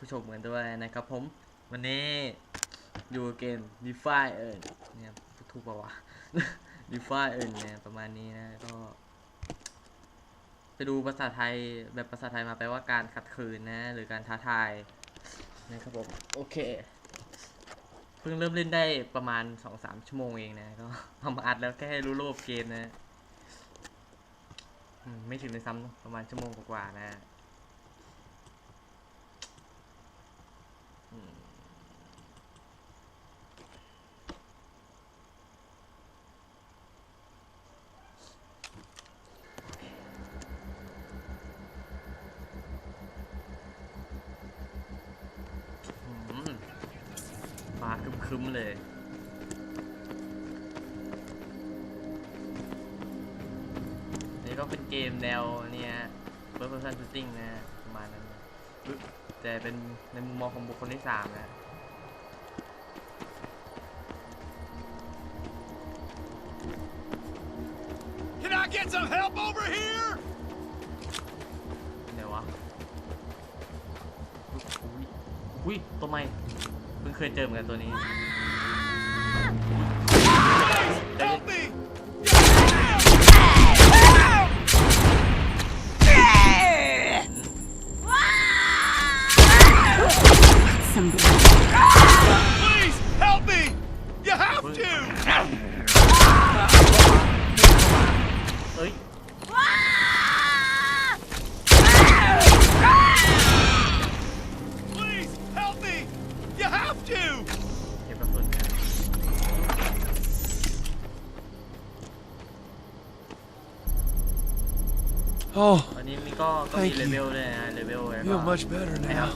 ผู้ชมกันด้วยนะครับผม วันนี้อยู่เกม Defy เอิญเนี่ยถูกปะวะ Defy เอิญเนี่ยประมาณนี้นะก็ไปดูภาษาไทยแบบภาษาไทยมาแปลว่าการขัดขืนนะ หรือการท้าทายนะครับผมโอเคเพิ่งเริ่มเล่นได้ประมาณสองสามชั่วโมงเองนะก็เอามาอัดแล้วแค่ให้รู้โลกเกมนะไม่ถึงในซ้ำประมาณชั่วโมงกว่าๆนะ ในมุมมองของบุคคลที่สามนะ Can I get some help over here? เป็นไงวะอุ๊ยอุ้ยตัวใหม่เพิ่งเคยเจอเหมือนกันตัวนี้ Assemble. Please, help me! You have to! Please, help me! You have to! Oh, I think you're much better now.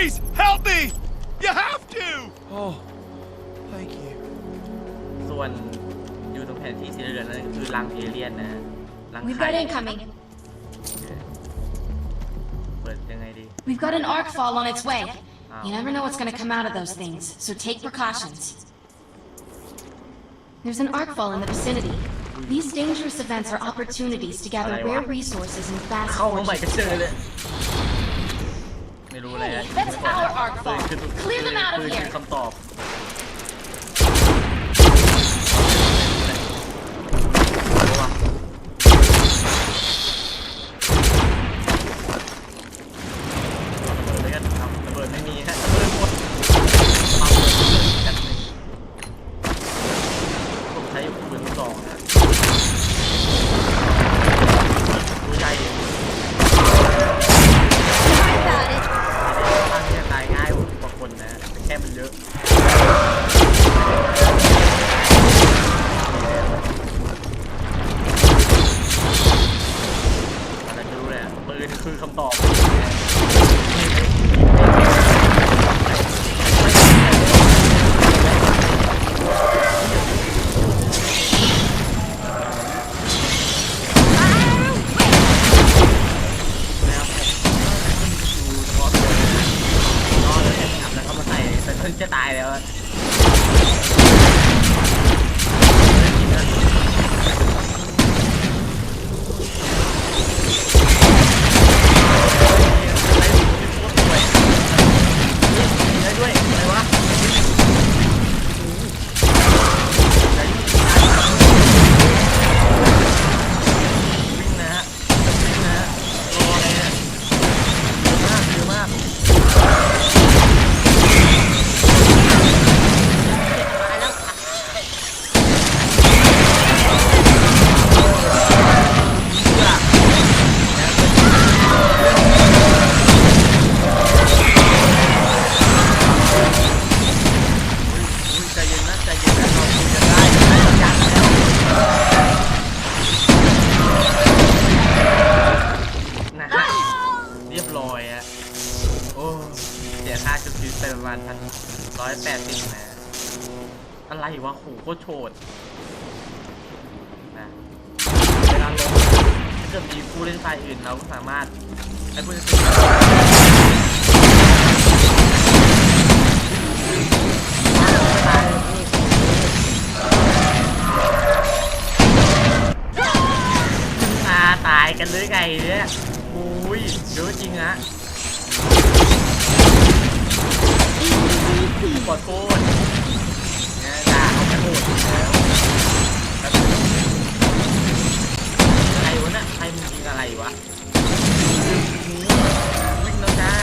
Please help me! You have to! Oh, thank you. ส่วนอยู่ตรงแผนที่สีเหลืองนั่นก็คือรังเอเลี่ยนนะรัง We've ไข่ got incoming. เปิดยังไงดี We've got an arc fall on its way. Oh. You never know what's gonna come out of those things, so take precautions. There's an arc fall in the vicinity. These dangerous events are opportunities to gather Alright, rare wow. resources and fast เข้ามาใหม่ก็ fortunes. เจอเลย ไม่รู้อะไร Hey, นะ that's our arc ปืน fall. คือ Clear them out ปื of นคือ here. คำตอบ สียค่าจุดชีวิตไปประมาณพันร้อยแปดสิบนะอะไรวะโหโคตรโฉดนะเวลาลงถ้าเกิดมีผู้เล่นฝ่ายอื่นเราก็สามารถให้ผู้เล่นฝ่ายตายกันเลยไงเนี่ยโอ้ยเยอะจริงอะ ขอโทษเนี่ยด่าเขาจะโหดแล้วอะไรวะเนี่ยใครมึงยิงอะไรวะวิ่งแล้วจ้า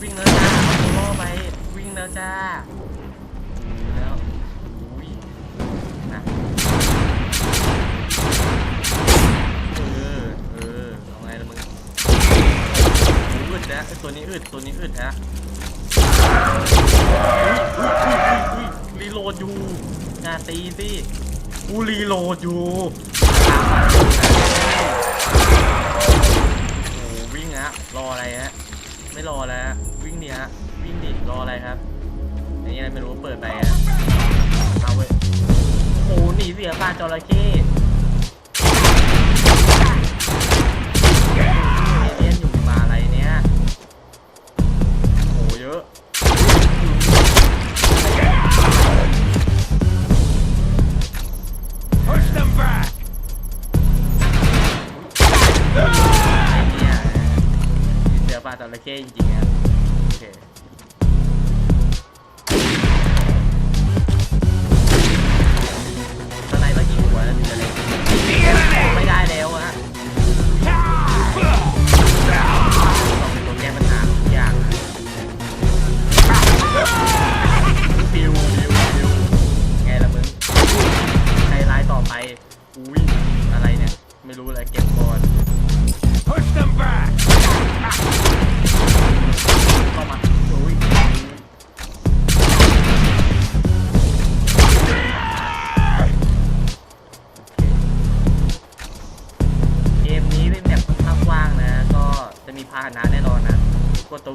วิ่งแล้วจ้าเอาตัวล่อไป วิ่งแล้วจ้าแล้วอุ้ยนะเออ เออเอาไงล่ะมึงอึดนะไอ้ตัวนี้อึดตัวนี้อึดฮะอุ้ยอุ้ยอุ้ยอุ้ย รีโหลดอยู่อย่าตีสิกูรีโหลดอยู่โอ้วิ่งฮะรออะไรฮะไม่รอแล้วฮะวิ่งดิฮะวิ่งดิรออะไรครับอันนี้อะไรไม่รู้เปิดไปอะเอาเว้ยโอ้หนีเสียปลาจระเข้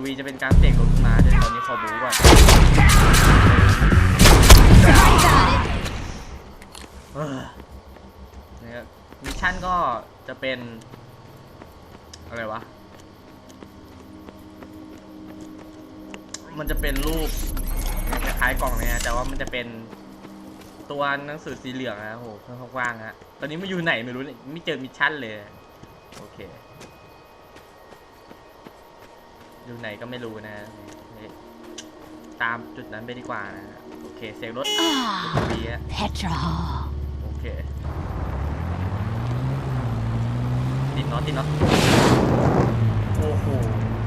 วีจะเป็นการเสกรถมาเดี๋ยวตอนนี้ขอบูก่อนนะครับมิชชั่นก็จะเป็น อะไรวะ มันจะเป็นรูปคล้ายกล่องเนี่ยแต่ว่ามันจะเป็นตัวหนังสือสีเหลืองนะโหค่อนข้างกว้างฮะ ตอนนี้ไม่อยู่ไหนไม่รู้เนี่ยไม่เจอมิชชั่นเลย โอเค อยู่ไหนก็ไม่รู้นะนี่ตามจุดนั้นไปดีกว่านะ โอเค เสียงรถ Ah, ดีฮะ Petra Hall. โอเค ติดน็อตติดน็อตโอ้โห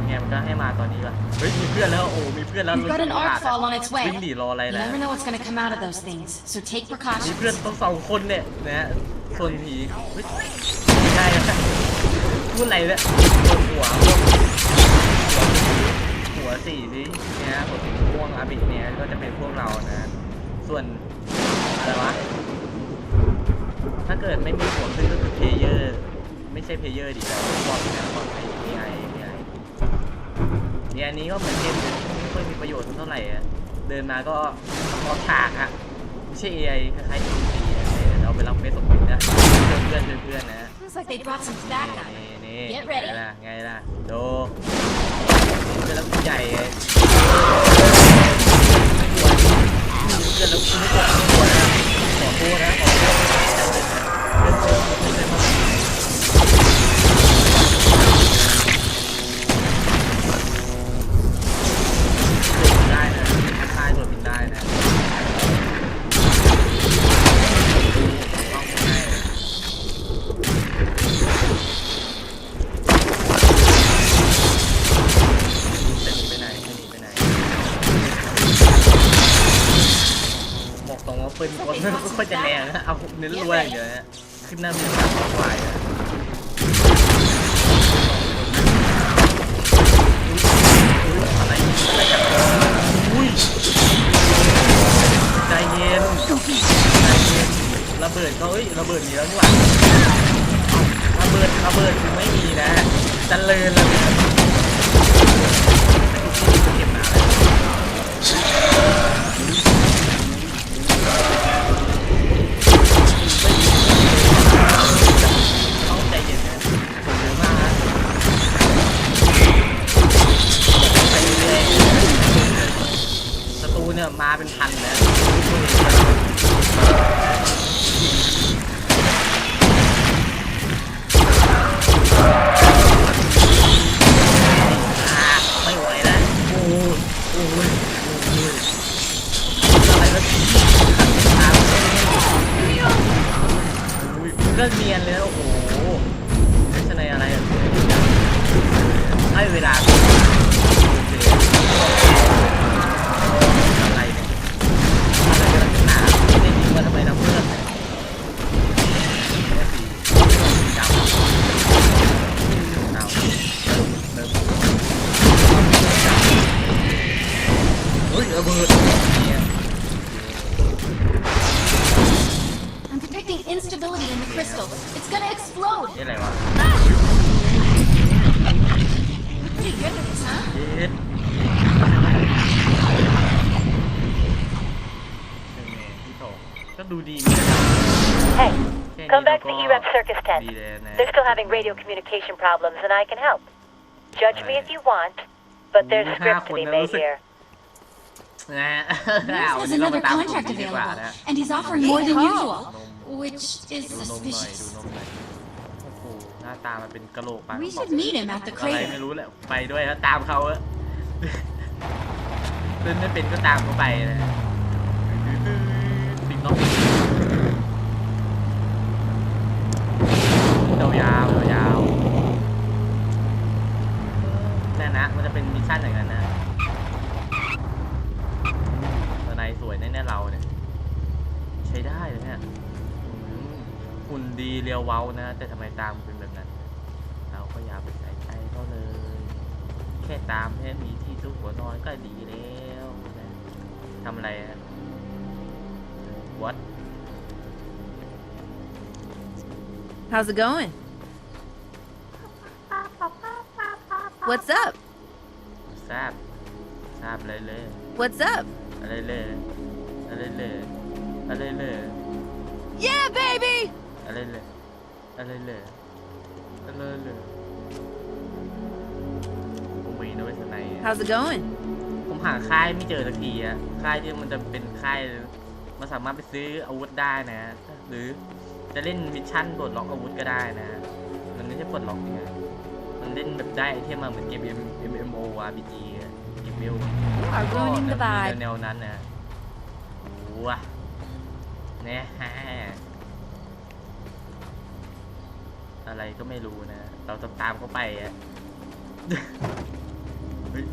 ไงมันก็ให้มาตอนนี้วะเฮ้ย มีเพื่อนแล้ว โอ้ มีเพื่อนแล้ว We've got an โอกาส arc fall on its way. วิ่งดีรออะไร You แล้ว never know what's gonna come out of those things, so take มี precautions. เพื่อนต้องสองคนเนี่ยนะฮะส่วนผีเฮ้ยไม่ได้แล้วพูดอะไรเนี่ยปวดหัวพวกหัว สีสิเนี่ยหัวสีม่วงอาบิเนี่ยก็จะเป็นพวกเรานะ ส่วนอะไรวะถ้าเกิดไม่มีหัวขึ้นก็คือเพลเยอร์ ไม่ใช่เพลเยอร์ดิแต่บอทนะบอทไอเอไอเอไอเนี่ยอันนี้ก็เหมือนเกมไม่ค่อยมีประโยชน์เท่าไหร่อะเดินมาก็พอฉากอะไม่ใช่ AI คล้ายๆ NPC อะเราไปรับเฟซสมบินะเพื่อนเพื่อนเพื่อนๆนะ Looks like they brought some tobacco. นี่นี่ Get ไง ready ล่ะไงล่ะดู เป็นแล้วใหญ่ไงเพื่อนแล้วคุณไม่กดไม่กดนะขอโทษนะขอโทษ เน้นรัวอย่างเดียวนะขึ้นหน้ามีสามฝ่ายอะอุ๊ยอะไรอะไรกันอุ้ยใจเย็นใจเย็นระเบิดก็เอ้ยระเบิดมีแล้วนี่หว่าระเบิดระเบิดคือไม่มีนะเจริญระเบิดเก็บมาเลย มาเป็นพันเลยไม่ไหวแล้โอ้โอ้โอะเนเส้นเรื่องเนียนเลยโอ้ ก็ดูดี Hey, แค่นี้ come back to เรา the ก็ EREP circus ดี tent. เลยนะ They're still having radio communication problems, and I can help. Judge me if you want, but there's scripts to be made here. นะ Reese เอา has วันนี้เรา another มาตามกลุ่ม contract นี้ดีกว่า available, นะ and he's offering more than usual, which is ดูนมหน่อย ดู suspicious. นมหน่อย โอ้โห หน้าตามันเป็นกะโหลกปลา We should meet him at the อะไรไม่ crater. รู้แหละ ไปด้วยแล้วตามเขาอะ เล่นไม่เป็นก็ตามเขาไปนะติดน้องยา ยาวยาวแน่นะ มันจะเป็นมิชชั่นอย่างนั้นนะตอนในสวยแน่ๆเราเนี่ย ใช้ได้เลยเนี่ยอืมหุ่นดีเรียวเว้านะ แต่ทำไมตามเป็นแบบนั้น เราก็อย่าไปใส่ใจเขาเลย แค่ตามให้มีที่ซุกหัวนอนก็ดีแล้วทำอะไรอะ How's it going? What's up? ทราบทราบอะไรเลย What's up? อะไรเลยอะไรเลยอะไรเลย Yeah, baby! อะไรเลยอะไรเลยอะไรเลยผมมีนะเว้ยสไนด์อะ How's it going? ผมหาค่ายไม่เจอสักทีอะค่ายที่มันจะเป็นค่าย มันสามารถไปซื้ออาวุธได้นะ หรือ จะเล่นมิชชั่นปลดล็อกอาวุธก็ได้นะ มันไม่ใช่ปลดล็อกนี่ไงมันเล่นแบบได้ไอเทมมาเหมือนเกม M M M O R P G อะเกมเมล You are ruining the vibe. แนวๆนั้นนะว้าเนี่ยฮะอะไรก็ไม่รู้นะ เราจะตามเขาไปอะเฮ้ย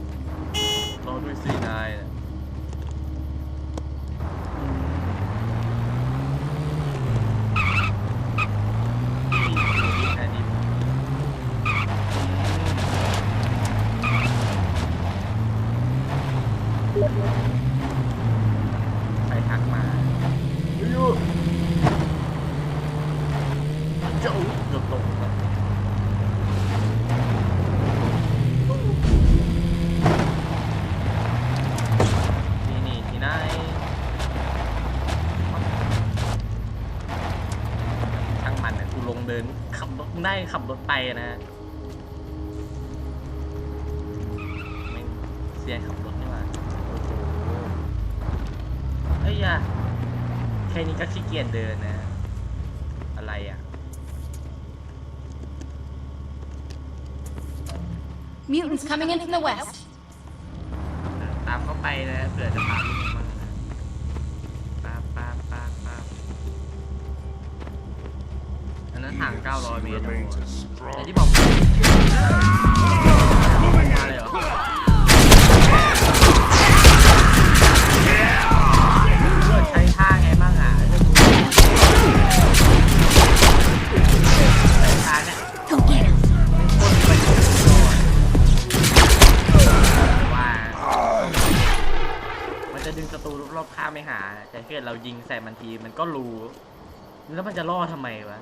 รอด้วยสินายนะอันนี้ไปทักมาอยู่ๆเจ้าเกือบตกแล้วนี่นี่ที่ไหนช่างมันนะกูลงเดิน ขับรถได้ ขับรถไปนะไม่งเสียงขับรถนี่หว่าโอ้โหเอ้ยอะแค่นี้ก็ขี้เกียจเดินนะ อะไรอะ Mutants coming in from the west. ตามเข้าไปนะเผื่อจะพาลูกม ห่าง 900 เมตรนะผมแต่ที่บอกมาเลยเหรอเลือกใช้ท่าไงบ้างอะใช้ท่าเนี่ย Go get him. พ่นไปก่อนว่ามันจะดึงศัตรูรอบๆข้างไม่หา แต่ถ้าเกิดเรายิงใส่มันทีมันก็รู้ แล้วมันจะล่อทำไมวะ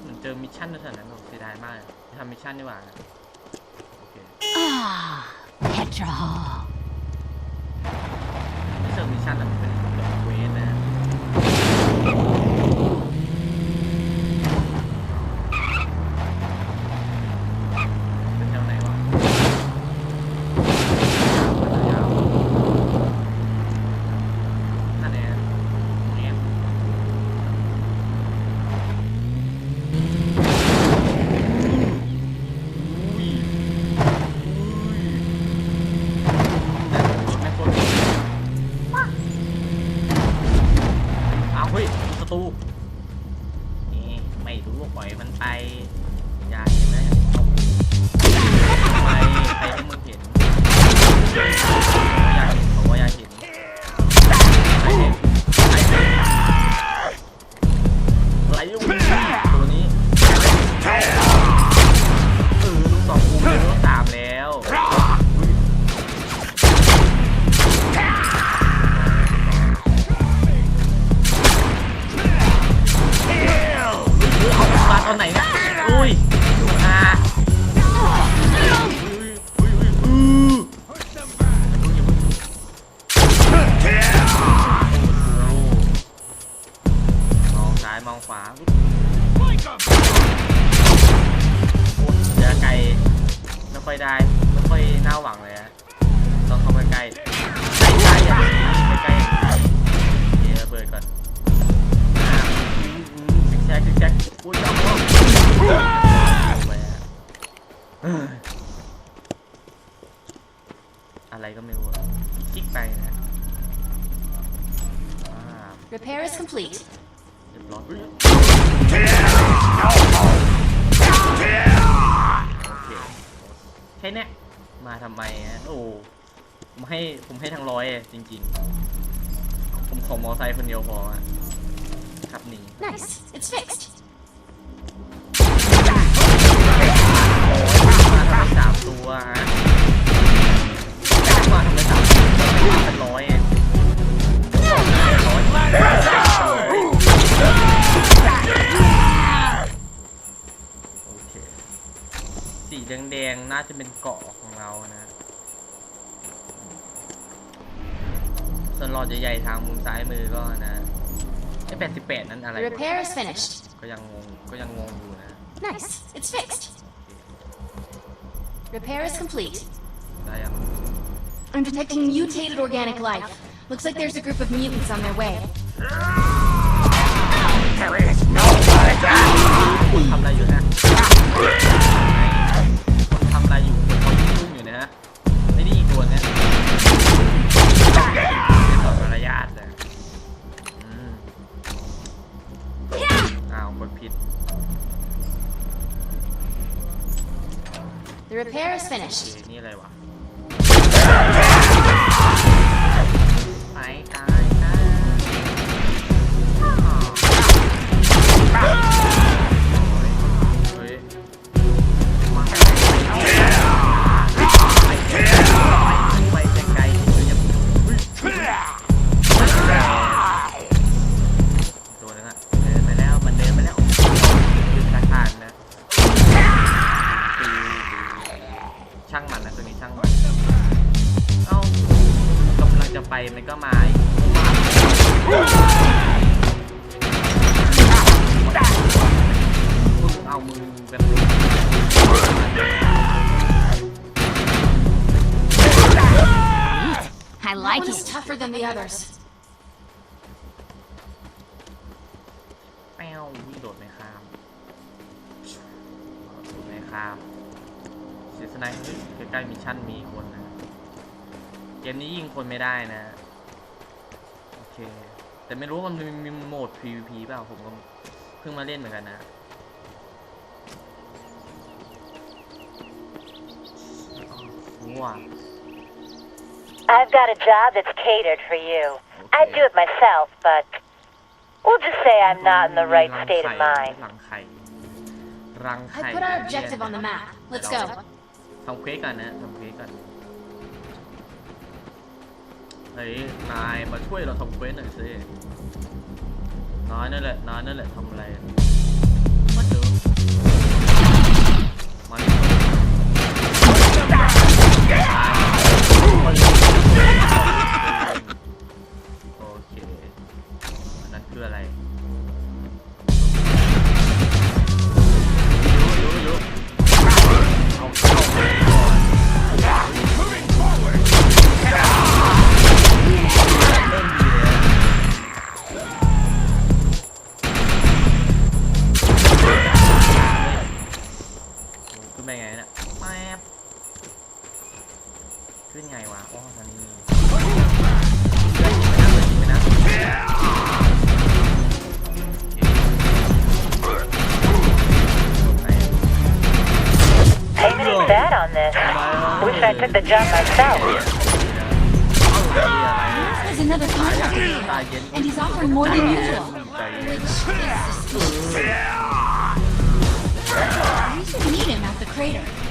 เหมือนเจอมิชชั่นในแถวนั้นผมเสียดายมากเลยทำมิชชั่นดีกว่าโอเค Ah, Petra Hall. ไม่เชิงมิชชั่นแต่มันเป็น อะไรก็ไม่รู้อะกิ๊กไปนะอ่า Repair is complete. เรียบร้อยอุ๊ยโอเคแค่เนี้ยมาทำไมฮะโอ้ผมให้ผมให้ทั้งร้อยอะจริง ๆ ผมขอมอไซค์คนเดียวพออะขับหนี Nice. It's fixed. มาทำไมสามตัวฮะ แดงๆน่าจะเป็นเกาะของเรานะส่วนหลอดใหญ่ๆทางมุมซ้ายมือก็นะไอ้แปดสิบแปดนั้นอะไร The repair is finished. ก็ยังงงก็ยังงงอยู่นะ Nice. It's fixed. Repair is complete. ได้ยัง I'm detecting mutated organic life. Looks like there's a group of mutants on their way. คนทำอะไรอยู่นะ The repair is โอ finished. เคนี่อะไรวะไปตา I like like One is it. tougher than the others. แป้ววิ่งโดดไม่ข้ามโดดไม่ข้ามเสียสนเฮ้ยใกล้ๆมิชชั่นมีคนนะ เกมนี้ยิงคนไม่ได้นะ โอเค แต่ไม่รู้มันมีมโหมด PVP เปล่าผมก็เพิ่งมาเล่นเหมือนกันนะว้า I've got a job that's catered for you. I'd do it myself, but we'll just say I'm not in the right state of mind. รังไข่ รังไข่ I put our objective on the map. Let's go. ทำเควสกันนะทำเควสกัน เฮ้ย นายมาช่วยเราทำเควสหน่อยสินายนั่นแหละ นายนั่นแหละทำอะไรมาเจอมาดิ โอเคอันนั้นคืออะไร job myself. Another contractor here, and he's offering more than usual. Which is suspicious. We should meet him at the crater.